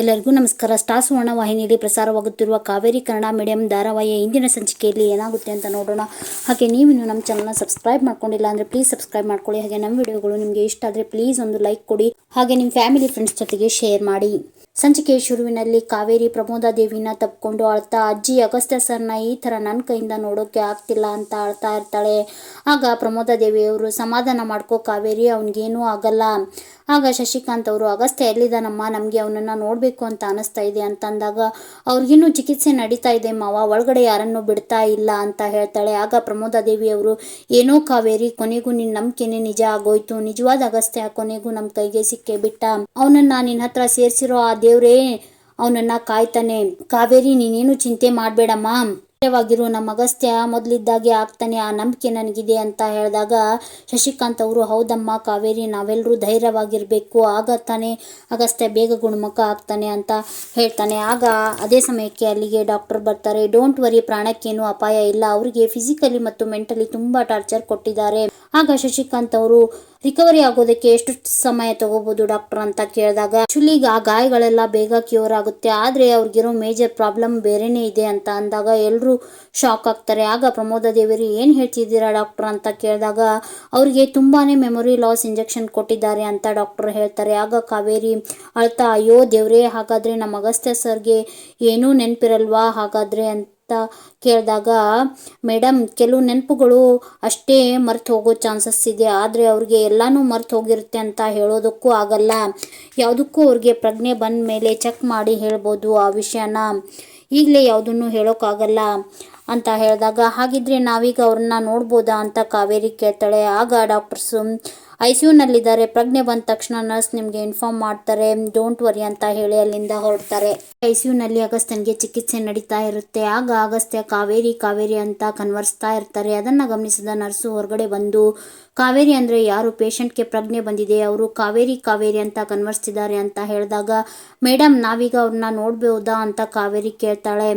ಎಲ್ಲರಿಗೂ ನಮಸ್ಕಾರ. ಸ್ಟಾರ್ ಸುವರ್ಣ ವಾಹಿನಿಯಲ್ಲಿ ಪ್ರಸಾರವಾಗುತ್ತಿರುವ ಕಾವೇರಿ ಕನ್ನಡ ಮೀಡಿಯಂ ಧಾರಾವಾಹಿಯ ಇಂದಿನ ಸಂಚಿಕೆಯಲ್ಲಿ ಏನಾಗುತ್ತೆ ಅಂತ ನೋಡೋಣ. ಹಾಗೆ ನೀವು ನಮ್ಮ ಚಾನಲ್ನ ಸಬ್ಸ್ಕ್ರೈಬ್ ಮಾಡ್ಕೊಂಡಿಲ್ಲ ಅಂದರೆ ಪ್ಲೀಸ್ ಸಬ್ಸ್ಕ್ರೈಬ್ ಮಾಡ್ಕೊಳ್ಳಿ. ಹಾಗೆ ನಮ್ಮ ವಿಡಿಯೋಗಳು ನಿಮಗೆ ಇಷ್ಟ ಆದರೆ ಪ್ಲೀಸ್ ಒಂದು ಲೈಕ್ ಕೊಡಿ. ಹಾಗೆ ನಿಮ್ಮ ಫ್ಯಾಮಿಲಿ ಫ್ರೆಂಡ್ಸ್ ಜೊತೆಗೆ ಶೇರ್ ಮಾಡಿ. ಸಂಚಿಕೆಯ ಶುರುವಿನಲ್ಲಿ ಕಾವೇರಿ ಪ್ರಮೋದ ದೇವಿನ ತಪ್ಕೊಂಡು ಅಳ್ತಾ ಅಜ್ಜಿ ಅಗಸ್ತ್ಯ ಸರ್ನ ಈ ಥರ ನನ್ನ ಕೈಯಿಂದ ನೋಡೋಕೆ ಆಗ್ತಿಲ್ಲ ಅಂತ ಅಳ್ತಾ ಇರ್ತಾಳೆ. ಆಗ ಪ್ರಮೋದ ದೇವಿಯವರು ಸಮಾಧಾನ ಮಾಡ್ಕೋ ಕಾವೇರಿ, ಅವನಿಗೇನೂ ಆಗಲ್ಲ. ಆಗ ಶಶಿಕಾಂತ್ ಅವರು, ಅಗಸ್ತ್ಯ, ಎಲ್ಲಿದ್ದಾನಮ್ಮ? ನಮಗೆ ಅವನನ್ನು ನೋಡಬೇಕು ಅಂತ ಅನಿಸ್ತಾ ಇದೆ. ಅಂತಂದಾಗ ಅವ್ರಿಗಿನ್ನೂ ಚಿಕಿತ್ಸೆ ನಡೀತಾ ಇದೆ ಮಾವ, ಒಳಗಡೆ ಯಾರನ್ನು ಬಿಡ್ತಾ ಇಲ್ಲ ಅಂತ ಹೇಳ್ತಾಳೆ. ಆಗ ಪ್ರಮೋದಾದೇವಿ ಅವರು, ಏನೋ ಕಾವೇರಿ, ಕೊನೆಗೂ ನಿನ್ನ ನಂಬಿಕೆನೆ ನಿಜ ಆಗೋಯ್ತು. ನಿಜವಾದ ಅಗಸ್ತ್ಯ, ಕೊನೆಗೂ ನಮ್ಮ ಕೈಗೆ ಸಿಕ್ಕೇ ಬಿಟ್ಟ. ಅವನನ್ನ ನಿನ್ನ ಹತ್ರ ಸೇರಿಸಿರೋ ಆ ದೇವ್ರೇ ಅವನನ್ನ ಕಾಯ್ತಾನೆ. ಕಾವೇರಿ, ನೀನೇನು ಚಿಂತೆ ಮಾಡಬೇಡಮ್ಮ. ಧೈರ್ಯವಾಗಿರು, ನಮ್ಮ ಅಗಸ್ತ್ಯ ಮೊದಲಿದ್ದಾಗೆ ಆಗ್ತಾನೆ, ಆ ನಂಬಿಕೆ ನನಗಿದೆ ಅಂತ ಹೇಳಿದಾಗ ಶಶಿಕಾಂತ್ ಅವರು, ಹೌದಮ್ಮ ಕಾವೇರಿ ನಾವೆಲ್ಲರೂ ಧೈರ್ಯವಾಗಿರಬೇಕು, ಆಗ ತಾನೇ ಅಗಸ್ತ್ಯ ಬೇಗ ಗುಣಮುಖ ಆಗ್ತಾನೆ ಅಂತ ಹೇಳ್ತಾನೆ. ಆಗ ಅದೇ ಸಮಯಕ್ಕೆ ಅಲ್ಲಿಗೆ ಡಾಕ್ಟರ್ ಬರ್ತಾರೆ. ಡೋಂಟ್ ವರಿ ಪ್ರಾಣಕ್ಕೇನು ಅಪಾಯ ಇಲ್ಲ. ಅವರಿಗೆ ಫಿಸಿಕಲಿ ಮತ್ತು ಮೆಂಟಲಿ ತುಂಬ ಟಾರ್ಚರ್ ಕೊಟ್ಟಿದ್ದಾರೆ. ಆಗ ಶಶಿಕಾಂತ್ ಅವರು ರಿಕವರಿ ಆಗೋದಕ್ಕೆ ಎಷ್ಟು ಸಮಯ ತಗೋಬಹುದು ಡಾಕ್ಟರ್ ಅಂತ ಕೇಳಿದಾಗ ಆಕ್ಚುಲಿ ಆ ಗಾಯಗಳೆಲ್ಲ ಬೇಗ ಕ್ಯೂರ್ ಆಗುತ್ತೆ, ಆದ್ರೆ ಅವ್ರಿಗಿರೋ ಮೇಜರ್ ಪ್ರಾಬ್ಲಮ್ ಬೇರೆನೇ ಇದೆ ಅಂತ ಅಂದಾಗ ಎಲ್ಲರೂ ಶಾಕ್ ಆಗ್ತಾರೆ. ಆಗ ಪ್ರಮೋದ ದೇವರು ಏನು ಹೇಳ್ತಿದ್ದೀರಾ ಡಾಕ್ಟರ್ ಅಂತ ಕೇಳಿದಾಗ, ಅವ್ರಿಗೆ ತುಂಬಾನೇ ಮೆಮೊರಿ ಲಾಸ್ ಇಂಜೆಕ್ಷನ್ ಕೊಟ್ಟಿದ್ದಾರೆ ಅಂತ ಡಾಕ್ಟರ್ ಹೇಳ್ತಾರೆ. ಆಗ ಕಾವೇರಿ, ಅಳ್ತಾ, ಅಯ್ಯೋ ದೇವ್ರೇ, ಹಾಗಾದ್ರೆ ನಮ್ಮ ಅಗಸ್ತ್ಯ ಸರ್ಗೆ ಏನೂ ನೆನಪಿರಲ್ವಾ? ಹಾಗಾದ್ರೆ ಅಂತ ಕೇಳಿದಾಗ ಮೇಡಮ್ ಕೆಲವು ನೆನಪುಗಳು ಅಷ್ಟೇ ಮರ್ತು ಹೋಗೋ ಚಾನ್ಸಸ್ ಇದೆ. ಆದರೆ ಅವ್ರಿಗೆ ಎಲ್ಲನೂ ಮರ್ತು ಹೋಗಿರುತ್ತೆ ಅಂತ ಹೇಳೋದಕ್ಕೂ ಆಗಲ್ಲ. ಯಾವುದಕ್ಕೂ ಅವ್ರಿಗೆ ಪ್ರಜ್ಞೆ ಬಂದ ಮೇಲೆ ಚೆಕ್ ಮಾಡಿ ಹೇಳ್ಬೋದು ಆ ವಿಷಯನ. ಈಗಲೇ ಯಾವುದನ್ನು ಹೇಳೋಕ್ಕಾಗಲ್ಲ ಅಂತ ಹೇಳಿದಾಗ, ಹಾಗಿದ್ರೆ ನಾವೀಗ ಅವ್ರನ್ನ ನೋಡ್ಬೋದಾ? ಅಂತ ಕಾವೇರಿ ಕೇಳ್ತಾಳೆ. ಆಗ ಡಾಕ್ಟರ್ಸು ಐ ಸಿ ಯುನಲ್ಲಿದ್ದಾರೆ ಪ್ರಜ್ಞೆ ಬಂದ ತಕ್ಷಣ ನರ್ಸ್ ನಿಮಗೆ ಇನ್ಫಾರ್ಮ್ ಮಾಡ್ತಾರೆ. ಡೋಂಟ್ ವರಿ ಅಂತ ಹೇಳಿ ಅಲ್ಲಿಂದ ಹೊರಡ್ತಾರೆ. ಐ ಸಿ ಯುನಲ್ಲಿ ಚಿಕಿತ್ಸೆ ನಡೀತಾ ಇರುತ್ತೆ. ಆಗ ಅಗಸ್ತ್ಯ ಕಾವೇರಿ ಕಾವೇರಿ ಅಂತ ಕನ್ವರ್ಸ್ತಾ ಇರ್ತಾರೆ. ಅದನ್ನು ಗಮನಿಸಿದ ನರ್ಸು ಹೊರಗಡೆ ಬಂದು, ಕಾವೇರಿ ಅಂದರೆ ಯಾರು? ಪೇಷಂಟ್ಗೆ ಪ್ರಜ್ಞೆ ಬಂದಿದೆ. ಅವರು ಕಾವೇರಿ ಕಾವೇರಿ ಅಂತ ಕನ್ವರ್ಸ್ತಿದ್ದಾರೆ ಅಂತ ಹೇಳಿದಾಗ ಮೇಡಮ್ ನಾವೀಗ ಅವ್ರನ್ನ ನೋಡ್ಬೋದಾ? ಅಂತ ಕಾವೇರಿ ಕೇಳ್ತಾಳೆ.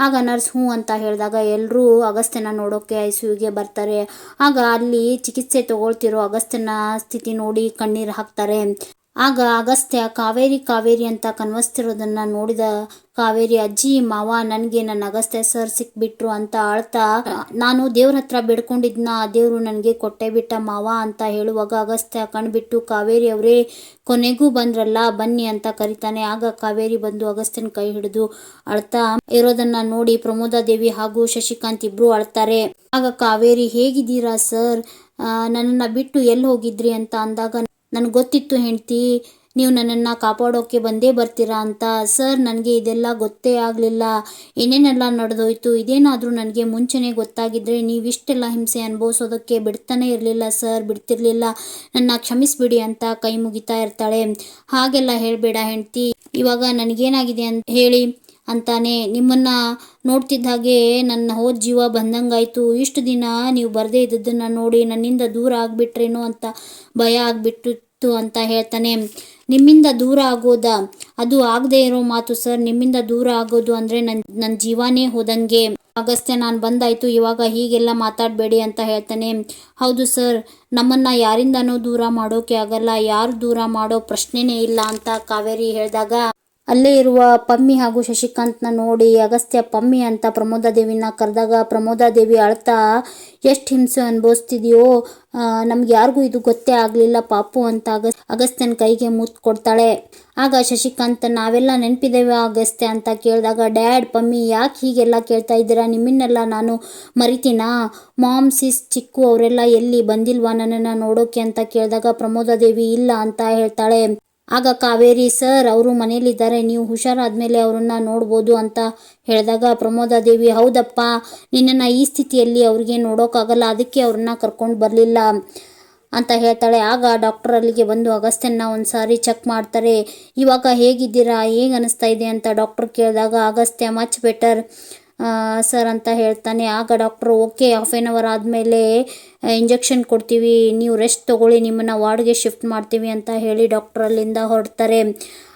ಆಗ ನರ್ಸ್ ಹ್ಞೂ ಅಂತ ಹೇಳಿದಾಗ ಎಲ್ಲರೂ ಅಗಸ್ತ್ಯನ ನೋಡೋಕೆ ಐ ಸಿ ಯುಗೆ ಬರ್ತಾರೆ. ಆಗ ಅಲ್ಲಿ ಚಿಕಿತ್ಸೆ ತಗೊಳ್ತಿರೋ ಅಗಸ್ತ್ಯನ ಸ್ಥಿತಿ ನೋಡಿ ಕಣ್ಣೀರು ಹಾಕ್ತಾರೆ. ಆಗ ಅಗಸ್ತ್ಯ ಕಾವೇರಿ ಕಾವೇರಿ ಅಂತ ಕನ್ವಸ್ತಿರೋದನ್ನ ನೋಡಿದ ಕಾವೇರಿ ಅಜ್ಜಿ, ಮಾವ, ನನಗೆ ನನ್ನ ಅಗಸ್ತ್ಯ ಸರ್ ಸಿಕ್ಬಿಟ್ರು ಅಂತ ಅಳ್ತಾ ನಾನು ದೇವ್ರ ಹತ್ರ ಬೇಡ್ಕೊಂಡಿದ್ನ, ದೇವ್ರು ನನಗೆ ಕೊಟ್ಟೆ ಬಿಟ್ಟ ಮಾವ ಅಂತ ಹೇಳುವಾಗ ಅಗಸ್ತ್ಯ ಕಣ್ಬಿಟ್ಟು, ಕಾವೇರಿ ಅವರೇ, ಕೊನೆಗೂ ಬಂದ್ರಲ್ಲ, ಬನ್ನಿ ಅಂತ ಕರಿತಾನೆ. ಆಗ ಕಾವೇರಿ ಬಂದು ಅಗಸ್ತ್ಯನ ಕೈ ಹಿಡಿದು ಅಳ್ತಾ ಇರೋದನ್ನ ನೋಡಿ ಪ್ರಮೋದ ದೇವಿ ಹಾಗೂ ಶಶಿಕಾಂತ್ ಇಬ್ರು ಅಳ್ತಾರೆ ಆಗ ಕಾವೇರಿ, ಹೇಗಿದ್ದೀರಾ ಸರ್ ನನ್ನನ್ನು ಬಿಟ್ಟು ಎಲ್ಲಿ ಹೋಗಿದ್ರಿ? ಅಂತ ಅಂದಾಗ ನನಗೆ ಗೊತ್ತಿತ್ತು ಹೆಂಡ್ತಿ, ನೀವು ನನ್ನನ್ನು ಕಾಪಾಡೋಕ್ಕೆ ಬಂದೇ ಬರ್ತೀರಾ ಅಂತ. ಸರ್, ನನಗೆ ಇದೆಲ್ಲ ಗೊತ್ತೇ ಆಗಲಿಲ್ಲ. ಏನೇನೆಲ್ಲ ನಡೆದೋಯ್ತು, ಇದೇನಾದರೂ ನನಗೆ ಮುಂಚೆನೇ ಗೊತ್ತಾಗಿದ್ದರೆ ನೀವಿಷ್ಟೆಲ್ಲ ಹಿಂಸೆ ಅನುಭವಿಸೋದಕ್ಕೆ ಬಿಡ್ತಾನೆ ಇರಲಿಲ್ಲ ಸರ್, ಬಿಡ್ತಿರ್ಲಿಲ್ಲ. ನನ್ನ ಕ್ಷಮಿಸ್ಬಿಡಿ ಅಂತ ಕೈ ಮುಗಿತಾ ಇರ್ತಾಳೆ. ಹಾಗೆಲ್ಲ ಹೇಳಬೇಡ ಹೆಂಡ್ತಿ. ಇವಾಗ ನನಗೇನಾಗಿದೆ ಅಂತ ಹೇಳಿ ಅಂತಾನೆ. ನಿಮ್ಮನ್ನ ನೋಡ್ತಿದ್ದ ಹಾಗೆ ನನ್ನ ಹೋದ ಜೀವ ಬಂದಂಗಾಯ್ತು. ಇಷ್ಟು ದಿನ ನೀವು ಬರದೇ ಇದ್ದದ್ದನ್ನು ನೋಡಿ ನನ್ನಿಂದ ದೂರ ಆಗ್ಬಿಟ್ರೇನೋ ಅಂತ ಭಯ ಆಗ್ಬಿಟ್ಟಿತ್ತು ಅಂತ ಹೇಳ್ತಾನೆ. ನಿಮ್ಮಿಂದ ದೂರ ಆಗೋದ? ಅದು ಆಗದೆ ಇರೋ ಮಾತು ಸರ್. ನಿಮ್ಮಿಂದ ದೂರ ಆಗೋದು ಅಂದ್ರೆ ನನ್ನ ನನ್ನ ಜೀವನೇ ಹೋದಂಗೆ. ಅಗಸ್ತ್ಯ ನಾನು ಬಂದಾಯ್ತು. ಇವಾಗ ಹೀಗೆಲ್ಲ ಮಾತಾಡಬೇಡಿ ಅಂತ ಹೇಳ್ತಾನೆ. ಹೌದು ಸರ್. ನಮ್ಮನ್ನ ಯಾರಿಂದನೂ ದೂರ ಮಾಡೋಕೆ ಆಗಲ್ಲ. ಯಾರು ದೂರ ಮಾಡೋ ಪ್ರಶ್ನೆನೇ ಇಲ್ಲ ಅಂತ ಕಾವೇರಿ ಹೇಳಿದಾಗ ಅಲ್ಲೇ ಇರುವ ಪಮ್ಮಿ ಹಾಗೂ ಶಶಿಕಾಂತ್ನ ನೋಡಿ ಅಗಸ್ತ್ಯ ಪಮ್ಮಿ ಅಂತ ಪ್ರಮೋದಾದೇವಿನ ಕರೆದಾಗ ಪ್ರಮೋದ ದೇವಿ ಅಳ್ತಾ, ಎಷ್ಟು ಹಿಂಸೆ ಅನುಭವಿಸ್ತಿದೆಯೋ ನಮ್ಗೆ ಯಾರಿಗೂ ಇದು ಗೊತ್ತೇ ಆಗಲಿಲ್ಲ ಪಾಪು ಅಂತ ಅಗಸ್, ಅಗಸ್ತ್ಯನ ಕೈಗೆ ಮುತ್ ಕೊಡ್ತಾಳೆ. ಆಗ ಶಶಿಕಾಂತ್, ನಾವೆಲ್ಲ ನೆನಪಿದ್ದೇವೆ ಅಗಸ್ತ್ಯ ಅಂತ ಕೇಳಿದಾಗ, ಡ್ಯಾಡ್, ಪಮ್ಮಿ, ಯಾಕೆ ಹೀಗೆಲ್ಲ ಕೇಳ್ತಾ ಇದ್ದೀರಾ? ನಿಮ್ಮನ್ನೆಲ್ಲ ನಾನು ಮರಿತೀನಾ? ಮಾಮ್, ಸಿಸ್, ಚಿಕ್ಕು, ಅವರೆಲ್ಲ ಎಲ್ಲಿ ಬಂದಿಲ್ವಾ ನನ್ನನ್ನು ನೋಡೋಕೆ? ಅಂತ ಕೇಳಿದಾಗ ಪ್ರಮೋದಾದೇವಿ ಇಲ್ಲ ಅಂತ ಹೇಳ್ತಾಳೆ. ಆಗ ಕಾವೇರಿ ಸರ್, ಅವರು ಮನೇಲಿದ್ದಾರೆ ನೀವು ಹುಷಾರಾದ್ಮೇಲೆ ಅವರನ್ನು ನೋಡ್ಬೋದು ಅಂತ ಹೇಳಿದಾಗ ಪ್ರಮೋದಾದೇವಿ ಹೌದಪ್ಪ, ನಿನ್ನನ್ನು ಈ ಸ್ಥಿತಿಯಲ್ಲಿ ಅವ್ರಿಗೆ ನೋಡೋಕ್ಕಾಗಲ್ಲ ಅದಕ್ಕೆ ಅವ್ರನ್ನ ಕರ್ಕೊಂಡು ಬರಲಿಲ್ಲ ಅಂತ ಹೇಳ್ತಾಳೆ. ಆಗ ಡಾಕ್ಟರ್ ಅಲ್ಲಿಗೆ ಬಂದು ಅಗಸ್ತ್ಯನ್ನ ಒಂದು ಸಾರಿ ಚೆಕ್ ಮಾಡ್ತಾರೆ. ಇವಾಗ ಹೇಗಿದ್ದೀರಾ? ಹೇಗೆ ಅನಿಸ್ತಾ ಇದೆ? ಅಂತ ಡಾಕ್ಟರ್ ಕೇಳಿದಾಗ, ಅಗಸ್ತ್ಯ ಮಚ್ ಬೆಟರ್ ಸರ್ ಅಂತ ಹೇಳ್ತಾನೆ. ಆಗ doctor, okay half an hour ಆದಮೇಲೆ ಇಂಜೆಕ್ಷನ್ ಕೊಡ್ತೀವಿ. ನೀವು ರೆಸ್ಟ್ ತೊಗೊಳ್ಳಿ. ನಿಮ್ಮನ್ನು ವಾರ್ಡ್ಗೆ ಶಿಫ್ಟ್ ಮಾಡ್ತೀವಿ ಅಂತ ಹೇಳಿ ಡಾಕ್ಟ್ರ್ ಅಲ್ಲಿಂದ ಹೊರಡ್ತಾರೆ.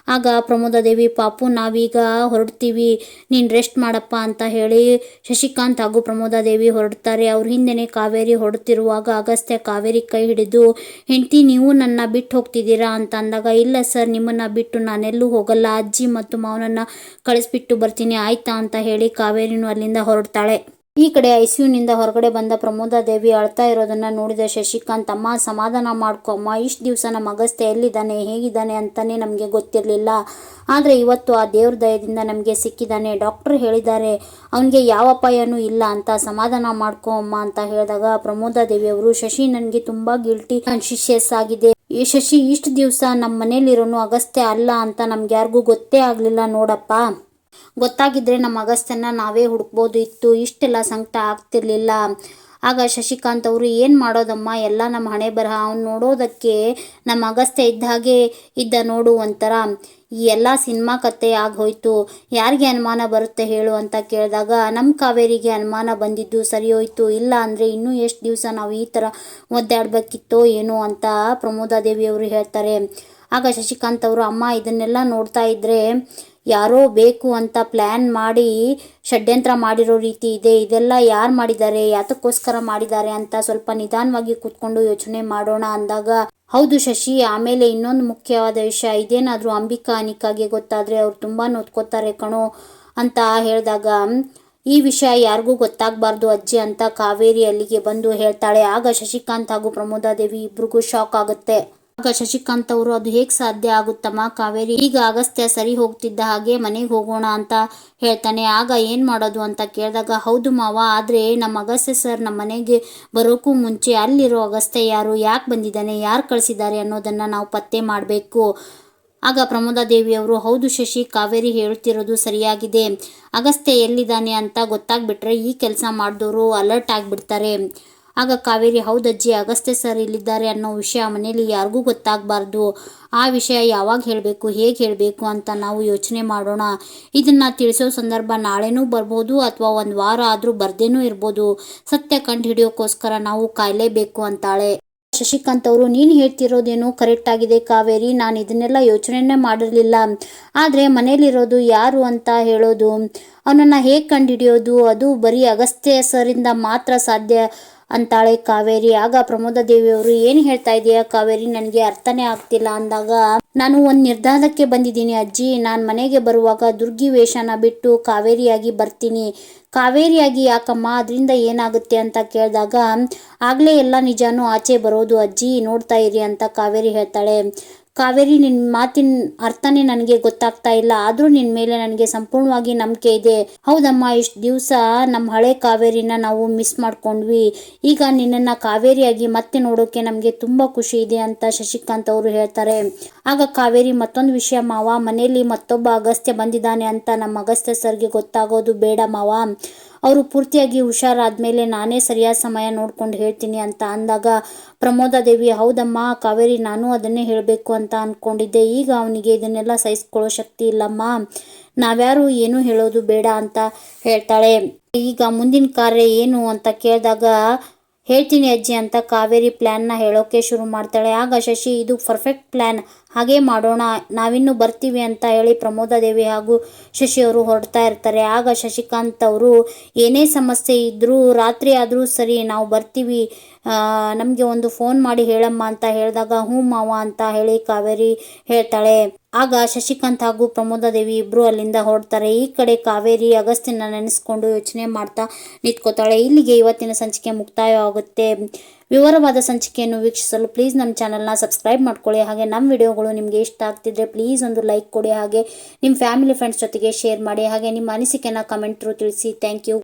ಆಗ ಪ್ರಮೋದಾದೇವಿ ಪಾಪು, ನಾವೀಗ ಹೊರಡ್ತೀವಿ. ನೀನು ರೆಸ್ಟ್ ಮಾಡಪ್ಪ ಅಂತ ಹೇಳಿ ಶಶಿಕಾಂತ್ ಹಾಗೂ ಪ್ರಮೋದಾದೇವಿ ಹೊರಡ್ತಾರೆ. ಅವ್ರ ಹಿಂದೆನೆ ಕಾವೇರಿ ಹೊರಡ್ತಿರುವಾಗ ಅಗಸ್ತ್ಯ ಕಾವೇರಿ ಕೈ ಹಿಡಿದು, ಹೆಂಡತಿ, ನೀವು ನನ್ನ ಬಿಟ್ಟು ಹೋಗ್ತಿದ್ದೀರಾ ಅಂತ ಅಂದಾಗ, ಇಲ್ಲ ಸರ್, ನಿಮ್ಮನ್ನ ಬಿಟ್ಟು ನಾನೆಲ್ಲೂ ಹೋಗಲ್ಲ. ಅಜ್ಜಿ ಮತ್ತು ಮಾವನನ್ನ ಕಳಿಸ್ಬಿಟ್ಟು ಬರ್ತೀನಿ. ಆಯ್ತಾ ಅಂತ ಹೇಳಿ ಕಾವೇರಿನೂ ಅಲ್ಲಿಂದ ಹೊರಡ್ತಾಳೆ. ಈ ಕಡೆ ಐಸಿಯುನಿಂದ ಹೊರಗಡೆ ಬಂದ ಪ್ರಮೋದಾದೇವಿ ಅಳ್ತಾ ಇರೋದನ್ನ ನೋಡಿದ ಶಶಿಕಾಂತ್, ಅಮ್ಮ, ಸಮಾಧಾನ ಮಾಡ್ಕೊ. ಅಮ್ಮ, ಇಷ್ಟು ದಿವಸ ನಮ್ಮ ಅಗಸ್ತ್ಯ ಎಲ್ಲಿದ್ದಾನೆ, ಹೇಗಿದ್ದಾನೆ ಅಂತಾನೆ ನಮಗೆ ಗೊತ್ತಿರಲಿಲ್ಲ. ಆದರೆ ಇವತ್ತು ಆ ದೇವ್ರ ದಯದಿಂದ ನಮಗೆ ಸಿಕ್ಕಿದ್ದಾನೆ. ಡಾಕ್ಟರ್ ಹೇಳಿದ್ದಾರೆ, ಅವನಿಗೆ ಯಾವ ಅಪಾಯನೂ ಇಲ್ಲ ಅಂತ. ಸಮಾಧಾನ ಮಾಡ್ಕೊ ಅಮ್ಮ ಅಂತ ಹೇಳಿದಾಗ ಪ್ರಮೋದಾದೇವಿ ಅವರು ಶಶಿ ನನಗೆ ತುಂಬ ಗಿಲ್ಟಿ ಕಾನ್ಶಿಷಿಯಸ್ ಆಗಿದೆ. ಈ ಶಶಿ ಇಷ್ಟು ದಿವಸ ನಮ್ಮ ಮನೇಲಿರೋನು ಅಗಸ್ತ್ಯ ಅಲ್ಲ ಅಂತ ನಮ್ಗೆ ಯಾರಿಗೂ ಗೊತ್ತೇ ಆಗಲಿಲ್ಲ ನೋಡಪ್ಪ. ಗೊತ್ತಾಗಿದ್ರೆ ನಮ್ಮ ಅಗಸ್ತ್ಯನ ನಾವೇ ಹುಡುಕ್ಬೋದು. ಇತ್ತು, ಇಷ್ಟೆಲ್ಲ ಸಂಕಟ ಆಗ್ತಿರ್ಲಿಲ್ಲ. ಆಗ ಶಶಿಕಾಂತ್ ಅವರು ಏನು ಮಾಡೋದಮ್ಮ? ಎಲ್ಲ ನಮ್ಮ ಹಣೆ ಬರಹ. ಅವ್ನು ನೋಡೋದಕ್ಕೆ ನಮ್ಮ ಅಗಸ್ತ್ಯ ಇದ್ದ ಹಾಗೆ ಇದ್ದ ನೋಡು ಒಂಥರ. ಈ ಎಲ್ಲ ಸಿನಿಮಾ ಕತೆ ಆಗೋಯ್ತು ಯಾರಿಗೆ ಅನುಮಾನ ಬರುತ್ತೆ ಹೇಳು ಅಂತ ಕೇಳಿದಾಗ ನಮ್ಮ ಕಾವೇರಿಗೆ ಅನುಮಾನ ಬಂದಿದ್ದು ಸರಿ ಹೋಯ್ತು. ಇಲ್ಲ ಅಂದರೆ ಇನ್ನೂ ಎಷ್ಟು ದಿವಸ ನಾವು ಈ ಥರ ಒದ್ದಾಡಬೇಕಿತ್ತೋ ಏನೋ ಅಂತ ಪ್ರಮೋದಾದೇವಿ ಅವರು ಹೇಳ್ತಾರೆ. ಆಗ ಶಶಿಕಾಂತ್ ಅವರು, ಅಮ್ಮ, ಇದನ್ನೆಲ್ಲ ನೋಡ್ತಾ ಇದ್ರೆ ಯಾರೋ ಬೇಕು ಅಂತ ಪ್ಲ್ಯಾನ್ ಮಾಡಿ ಷಡ್ಯಂತ್ರ ಮಾಡಿರೋ ರೀತಿ ಇದೆ, ಇದೆಲ್ಲ ಯಾರು ಮಾಡಿದ್ದಾರೆ, ಯಾತಕ್ಕೋಸ್ಕರ ಮಾಡಿದ್ದಾರೆ ಅಂತ ಸ್ವಲ್ಪ ನಿಧಾನವಾಗಿ ಕೂತ್ಕೊಂಡು ಯೋಚನೆ ಮಾಡೋಣ ಅಂದಾಗ, ಹೌದು ಶಶಿ, ಆಮೇಲೆ ಇನ್ನೊಂದು ಮುಖ್ಯವಾದ ವಿಷಯ, ಇದೇನಾದರೂ ಅಂಬಿಕಾ, ಅನಿಕಾಗೆ ಗೊತ್ತಾದರೆ ಅವ್ರು ತುಂಬ ನೋತ್ಕೋತಾರೆ ಕಣೋ ಅಂತ ಹೇಳಿದಾಗ, ಈ ವಿಷಯ ಯಾರಿಗೂ ಗೊತ್ತಾಗಬಾರ್ದು ಅಜ್ಜಿ ಅಂತ ಕಾವೇರಿ ಅಲ್ಲಿಗೆ ಬಂದು ಹೇಳ್ತಾಳೆ. ಆಗ ಶಶಿಕಾಂತ್ ಹಾಗೂ ಪ್ರಮೋದಾದೇವಿ ಇಬ್ರಿಗೂ ಶಾಕ್ ಆಗುತ್ತೆ. ಆಗ ಶಶಿಕಾಂತ್ ಅವರು, ಅದು ಹೇಗೆ ಸಾಧ್ಯ ಆಗುತ್ತಮ್ಮ? ಕಾವೇರಿ ಈಗ ಅಗಸ್ತ್ಯ ಸರಿ ಹೋಗ್ತಿದ್ದ ಹಾಗೆ ಮನೆಗೆ ಹೋಗೋಣ ಅಂತ ಹೇಳ್ತಾನೆ. ಆಗ ಏನು ಮಾಡೋದು ಅಂತ ಕೇಳಿದಾಗ, ಹೌದು ಮಾವ, ಆದ್ರೆ ನಮ್ಮ ಅಗಸ್ತ್ಯ ಸರ್ ನಮ್ಮ ಮನೆಗೆ ಬರೋಕ್ಕೂ ಮುಂಚೆ ಅಲ್ಲಿರೋ ಅಗಸ್ತ್ಯ ಯಾರು? ಯಾಕೆ ಬಂದಿದ್ದಾನೆ? ಯಾರು ಕಳಿಸಿದ್ದಾರೆ ಅನ್ನೋದನ್ನ ನಾವು ಪತ್ತೆ ಮಾಡಬೇಕು. ಆಗ ಪ್ರಮೋದಾದೇವಿಯವರು ಹೌದು ಶಶಿ, ಕಾವೇರಿ ಹೇಳ್ತಿರೋದು ಸರಿಯಾಗಿದೆ. ಅಗಸ್ತ್ಯ ಎಲ್ಲಿದ್ದಾನೆ ಅಂತ ಗೊತ್ತಾಗ್ಬಿಟ್ರೆ ಈ ಕೆಲಸ ಮಾಡಿದವರು ಅಲರ್ಟ್ ಆಗಿಬಿಡ್ತಾರೆ. ಆಗ ಕಾವೇರಿ ಹೌದಜ್ಜಿ ಅಗಸ್ತ್ಯ ಸರ್ ಇಲ್ಲಿದ್ದಾರೆ ಅನ್ನೋ ವಿಷಯ ಮನೆಯಲ್ಲಿ ಯಾರಿಗೂ ಗೊತ್ತಾಗಬಾರ್ದು. ಆ ವಿಷಯ ಯಾವಾಗ ಹೇಳಬೇಕು, ಹೇಗೆ ಹೇಳಬೇಕು ಅಂತ ನಾವು ಯೋಚನೆ ಮಾಡೋಣ. ಇದನ್ನು ತಿಳಿಸೋ ಸಂದರ್ಭ ನಾಳೆನೂ ಬರ್ಬೋದು ಅಥವಾ ಒಂದು ವಾರ ಆದರೂ ಬರ್ದೇನೂ ಇರ್ಬೋದು. ಸತ್ಯ ಕಂಡು ಹಿಡಿಯೋಕ್ಕೋಸ್ಕರ ನಾವು ಕಾಯಲೇಬೇಕು, ಅಂತಾಳೆ. ಶಶಿಕಾಂತ್ ಅವರು, ನೀನು ಹೇಳ್ತಿರೋದೇನು ಕರೆಕ್ಟ್ ಆಗಿದೆ ಕಾವೇರಿ. ನಾನು ಇದನ್ನೆಲ್ಲ ಯೋಚನೆನೇ ಮಾಡಿರಲಿಲ್ಲ. ಆದರೆ ಮನೇಲಿರೋದು ಯಾರು ಅಂತ ಹೇಳೋದು. ಅವನನ್ನು ಹೇಗೆ ಕಂಡುಹಿಡಿಯೋದು? ಅದು ಬರೀ ಅಗಸ್ತ್ಯ ಸರಿಂದ ಮಾತ್ರ ಸಾಧ್ಯ. ಅಂತಾಳೆ ಕಾವೇರಿ. ಆಗ ಪ್ರಮೋದ ದೇವಿಯವರು, ಏನು ಹೇಳ್ತಾ ಇದೆಯಾ ಕಾವೇರಿ? ನನಗೆ ಅರ್ಥನೇ ಆಗ್ತಿಲ್ಲ ಅಂದಾಗ, ನಾನು ಒಂದು ನಿರ್ಧಾರಕ್ಕೆ ಬಂದಿದ್ದೀನಿ ಅಜ್ಜಿ. ನಾನು ಮನೆಗೆ ಬರುವಾಗ ದುರ್ಗಿ ವೇಷನ ಬಿಟ್ಟು ಕಾವೇರಿಯಾಗಿ ಬರ್ತೀನಿ. ಕಾವೇರಿಯಾಗಿ ಯಾಕಮ್ಮ? ಅದರಿಂದ ಏನಾಗುತ್ತೆ ಅಂತ ಕೇಳಿದಾಗ, ಆಗ್ಲೇ ಎಲ್ಲ ನಿಜಾನು ಆಚೆ ಬರೋದು ಅಜ್ಜಿ. ನೋಡ್ತಾ ಇರಿ ಅಂತ ಕಾವೇರಿ ಹೇಳ್ತಾಳೆ. ಕಾವೇರಿ ನಿನ್ನ ಮಾತಿನ ಅರ್ಥನೇ ನನಗೆ ಗೊತ್ತಾಗ್ತಾ ಇಲ್ಲ. ಆದರೂ ನಿನ್ನ ಮೇಲೆ ನನಗೆ ಸಂಪೂರ್ಣವಾಗಿ ನಂಬಿಕೆ ಇದೆ. ಹೌದಮ್ಮ, ಇಷ್ಟು ದಿವಸ ನಮ್ಮ ಹಳೆ ಕಾವೇರಿನ ನಾವು ಮಿಸ್ ಮಾಡ್ಕೊಂಡ್ವಿ. ಈಗ ನಿನ್ನನ್ನು ಕಾವೇರಿಯಾಗಿ ಮತ್ತೆ ನೋಡೋಕೆ ನಮಗೆ ತುಂಬ ಖುಷಿ ಇದೆ ಅಂತ ಶಶಿಕಾಂತ್ ಅವರು ಹೇಳ್ತಾರೆ. ಆಗ ಕಾವೇರಿ ಮತ್ತೊಂದು ವಿಷಯ, ಮಾವ ಮನೆಯಲ್ಲಿ ಮತ್ತೊಬ್ಬ ಅಗಸ್ತ್ಯ ಬಂದಿದ್ದಾನೆ ಅಂತ ನಮ್ಮ ಅಗಸ್ತ್ಯ ಸರ್ಗೆ ಗೊತ್ತಾಗೋದು ಬೇಡ ಮಾವ. ಅವರು ಪೂರ್ತಿಯಾಗಿ ಹುಷಾರಾದ್ಮೇಲೆ ನಾನೇ ಸರಿಯಾದ ಸಮಯ ನೋಡ್ಕೊಂಡು ಹೇಳ್ತೀನಿ ಅಂತ ಅಂದಾಗ ಪ್ರಮೋದಾದೇವಿ ಹೌದಮ್ಮ, ಕಾವೇರಿ, ನಾನು ಅದನ್ನೇ ಹೇಳಬೇಕು ಅಂತ ಅಂದ್ಕೊಂಡಿದ್ದೆ ಈಗ ಅವನಿಗೆ ಇದನ್ನೆಲ್ಲ ಸಹಿಸ್ಕೊಳ್ಳೋ ಶಕ್ತಿ ಇಲ್ಲಮ್ಮ. ನಾವ್ಯಾರು ಏನು ಹೇಳೋದು ಬೇಡ ಅಂತ ಹೇಳ್ತಾಳೆ. ಈಗ ಮುಂದಿನ ಕಾರ್ಯ ಏನು ಅಂತ ಕೇಳಿದಾಗ, ಹೇಳ್ತೀನಿ ಅಜ್ಜಿ ಅಂತ ಕಾವೇರಿ ಪ್ಲ್ಯಾನ್ನ ಹೇಳೋಕೆ ಶುರು ಮಾಡ್ತಾಳೆ. ಆಗ ಶಶಿ, ಇದು ಪರ್ಫೆಕ್ಟ್ ಪ್ಲ್ಯಾನ್ ಹಾಗೆ ಮಾಡೋಣ, ನಾವಿನ್ನು ಬರ್ತೀವಿ ಅಂತ ಹೇಳಿ ಪ್ರಮೋದಾದೇವಿ ಹಾಗೂ ಶಶಿ ಅವರು ಹೊರಡ್ತಾ ಇರ್ತಾರೆ. ಆಗ ಶಶಿಕಾಂತ್ ಅವರು, ಏನೇ ಸಮಸ್ಯೆ ಇದ್ದರೂ ರಾತ್ರಿ ಆದರೂ ಸರಿ, ನಾವು ಬರ್ತೀವಿ. ನಮಗೆ ಒಂದು ಫೋನ್ ಮಾಡಿ ಹೇಳಮ್ಮ ಅಂತ ಹೇಳಿದಾಗ, ಹ್ಞೂ ಮಾವ ಅಂತ ಹೇಳಿ ಕಾವೇರಿ ಹೇಳ್ತಾಳೆ. ಆಗ ಶಶಿಕಾಂತ್ ಹಾಗೂ ಪ್ರಮೋದಾದೇವಿ ಇಬ್ಬರು ಅಲ್ಲಿಂದ ಹೊರಡ್ತಾರೆ. ಈ ಕಡೆ ಕಾವೇರಿ ಅಗಸ್ತಿನ ನೆನೆಸ್ಕೊಂಡು ಯೋಚನೆ ಮಾಡ್ತಾ ನಿಂತ್ಕೋತಾಳೆ. ಇಲ್ಲಿಗೆ ಇವತ್ತಿನ ಸಂಚಿಕೆ ಮುಕ್ತಾಯವಾಗುತ್ತೆ. ವಿವರವಾದ ಸಂಚಿಕೆಯನ್ನು ವೀಕ್ಷಿಸಲು ಪ್ಲೀಸ್ ನಮ್ಮ ಚಾನಲ್ನ ಸಬ್ಸ್ಕ್ರೈಬ್ ಮಾಡ್ಕೊಳ್ಳಿ. ಹಾಗೆ ನಮ್ಮ ವಿಡಿಯೋಗಳು ನಿಮಗೆ ಇಷ್ಟ ಆಗ್ತಿದ್ರೆ ಪ್ಲೀಸ್ ಒಂದು ಲೈಕ್ ಕೊಡಿ. ಹಾಗೆ ನಿಮ್ಮ ಫ್ಯಾಮಿಲಿ ಫ್ರೆಂಡ್ಸ್ ಜೊತೆಗೆ ಶೇರ್ ಮಾಡಿ. ಹಾಗೆ ನಿಮ್ಮ ಅನಿಸಿಕೆನ ಕಮೆಂಟ್ ತಿಳಿಸಿ. Thank you